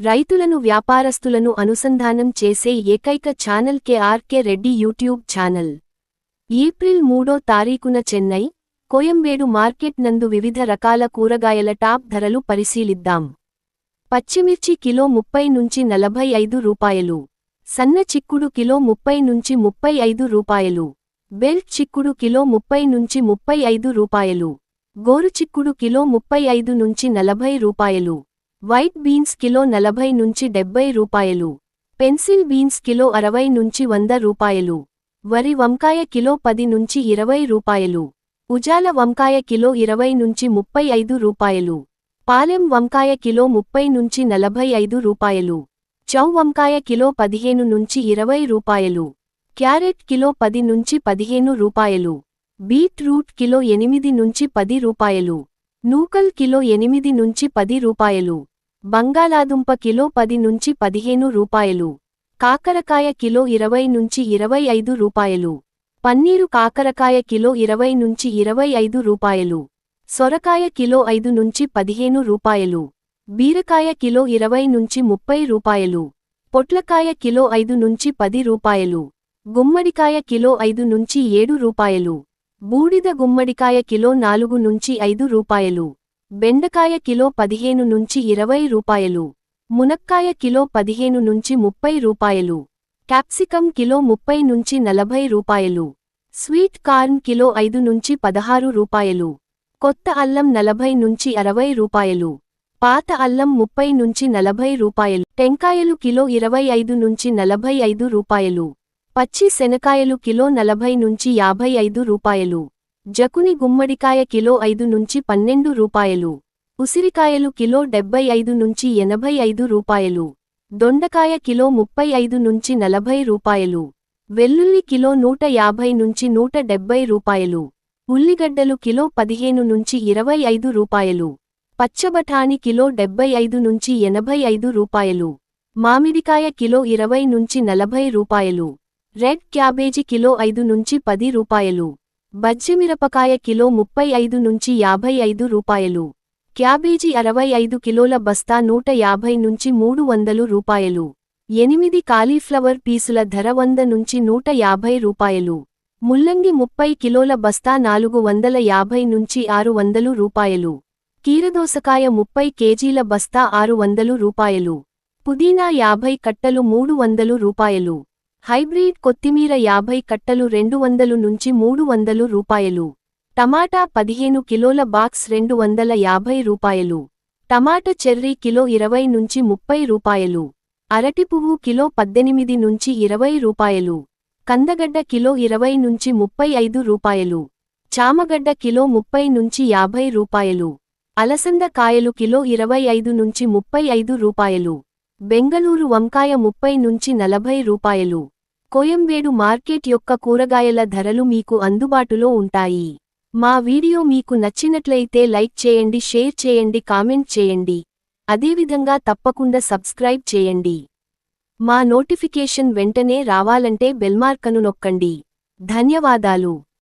రైతులను వ్యాపారస్తులను అనుసంధానం చేసే ఏకైక channel K R K Reddy YouTube channel. April మూడో తారీఖున చెన్నై కోయంబేడు మార్కెట్ నందు వివిధ రకాల కూరగాయల టాప్ ధరలు పరిశీలిద్దాం. పచ్చిమిర్చి కిలో ముప్పై నుంచి నలభై ఐదు రూపాయలు. సన్న చిక్కుడు కిలో ముప్పై నుంచి ముప్పై ఐదు రూపాయలు. బెల్ట్ చిక్కుడు కిలో ముప్పై నుంచి ముప్పై ఐదు రూపాయలు. గోరు చిక్కుడు కిలో ముప్పై ఐదు నుంచి నలభై రూపాయలు. వైట్ బీన్స్ కిలో నలభై నుంచి డెబ్బై రూపాయలు. పెన్సిల్ బీన్స్ కిలో అరవై నుంచి వంద రూపాయలు. వరి వంకాయ కిలో పది నుంచి ఇరవై రూపాయలు. ఉజాల వంకాయ కిలో ఇరవై నుంచి ముప్పై ఐదు రూపాయలు. పాలెం వంకాయ కిలో ముప్పై నుంచి నలభై ఐదు రూపాయలు. చౌ వంకాయ కిలో పదిహేను నుంచి ఇరవై రూపాయలు. క్యారెట్ కిలో పది నుంచి పదిహేను రూపాయలు. బీట్రూట్ కిలో ఎనిమిది నుంచి పది రూపాయలు. నూకల్ కిలో ఎనిమిది నుంచి పది రూపాయలు. బంగాళాదుంప కిలో పది నుంచి పదిహేను రూపాయలు. కాకరకాయ కిలో ఇరవై నుంచి ఇరవై ఐదు రూపాయలు. పన్నీరు కాకరకాయ కిలో ఇరవై నుంచి ఇరవై ఐదు రూపాయలు. సొరకాయ కిలో ఐదు నుంచి పదిహేను రూపాయలు. బీరకాయ కిలో ఇరవై నుంచి ముప్పై రూపాయలు. పొట్లకాయ కిలో ఐదు నుంచి పది రూపాయలు. గుమ్మడికాయ కిలో ఐదు నుంచి ఏడు రూపాయలు. బూడిద గుమ్మడికాయ కిలో నాలుగు నుంచి ఐదు రూపాయలు. బెండకాయ కిలో పదిహేను నుంచి ఇరవై రూపాయలు. మునక్కాయ కిలో పదిహేను నుంచి ముప్పై రూపాయలు. క్యాప్సికం కిలో ముప్పై నుంచి నలభై రూపాయలు. స్వీట్ కార్న్ కిలో ఐదు నుంచి పదహారు రూపాయలు. కొత్త అల్లం నలభై నుంచి అరవై రూపాయలు. పాత అల్లం ముప్పై నుంచి నలభై రూపాయలు. టెంకాయలు కిలో ఇరవై ఐదు నుంచి నలభై ఐదు రూపాయలు. పచ్చి శనకాయలు కిలో నలభై నుంచి యాభై ఐదు రూపాయలు. జకుని గుమ్మడికాయ కిలో ఐదు నుంచి పన్నెండు రూపాయలు. ఉసిరికాయలు కిలో డెబ్బై ఐదు నుంచి ఎనభై ఐదు రూపాయలు. దొండకాయ కిలో ముప్పై ఐదు నుంచి నలభై రూపాయలు. వెల్లుల్లి కిలో నూట యాభై నుంచి నూట డెబ్బై రూపాయలు. ఉల్లిగడ్డలు కిలో పదిహేను నుంచి ఇరవై ఐదు రూపాయలు. పచ్చబఠాని కిలో డెబ్బై ఐదు నుంచి ఎనభై ఐదు రూపాయలు. మామిడికాయ కిలో ఇరవై నుంచి నలభై రూపాయలు. రెడ్ క్యాబేజీ కిలో ఐదు నుంచి పది రూపాయలు. బజ్జిమిరపకాయ కిలో ముప్పై ఐదు నుంచి యాభై ఐదు రూపాయలు. క్యాబేజీ అరవై ఐదు కిలోల బస్తా నూట యాభై నుంచి మూడు వందలు రూపాయలు. ఎనిమిది కాలీఫ్లవర్ పీసుల ధర వంద నుంచి నూట యాభై రూపాయలు. ముల్లంగి ముప్పై కిలోల బస్తా నాలుగు వందల యాభై నుంచి ఆరు వందలు రూపాయలు. కీరదోసకాయ ముప్పై కేజీల బస్తా ఆరు వందలు రూపాయలు. పుదీనా యాభై కట్టలు మూడు వందలు రూపాయలు. హైబ్రిడ్ కొత్తిమీర యాభై కట్టలు రెండు వందలు నుంచి మూడు వందలు రూపాయలు. టమాటా పదిహేను కిలోల బాక్స్ రెండు వందల యాభై రూపాయలు. టమాటా చెర్రీ కిలో ఇరవై నుంచి ముప్పై రూపాయలు. అరటి పువ్వు కిలో పద్దెనిమిది నుంచి ఇరవై రూపాయలు. కందగడ్డ కిలో ఇరవై నుంచి ముప్పై ఐదు రూపాయలు. చామగడ్డ కిలో ముప్పై నుంచి యాభై రూపాయలు. అలసంద కాయలు కిలో ఇరవై ఐదు నుంచి ముప్పై ఐదు రూపాయలు. బెంగళూరు వంకాయ ముప్పై నుంచి నలభై రూపాయలు. కోయంబేడు మార్కెట్ యొక్క కూరగాయల ధరలు మీకు అందుబాటులో ఉంటాయి. మా వీడియో మీకు నచ్చినట్లయితే లైక్ చేయండి షేర్ చేయండి కామెంట్ చేయండి. అదేవిధంగా తప్పకుండా సబ్స్క్రైబ్ చేయండి. మా నోటిఫికేషన్ వెంటనే రావాలంటే బెల్మార్కను నొక్కండి. ధన్యవాదాలు.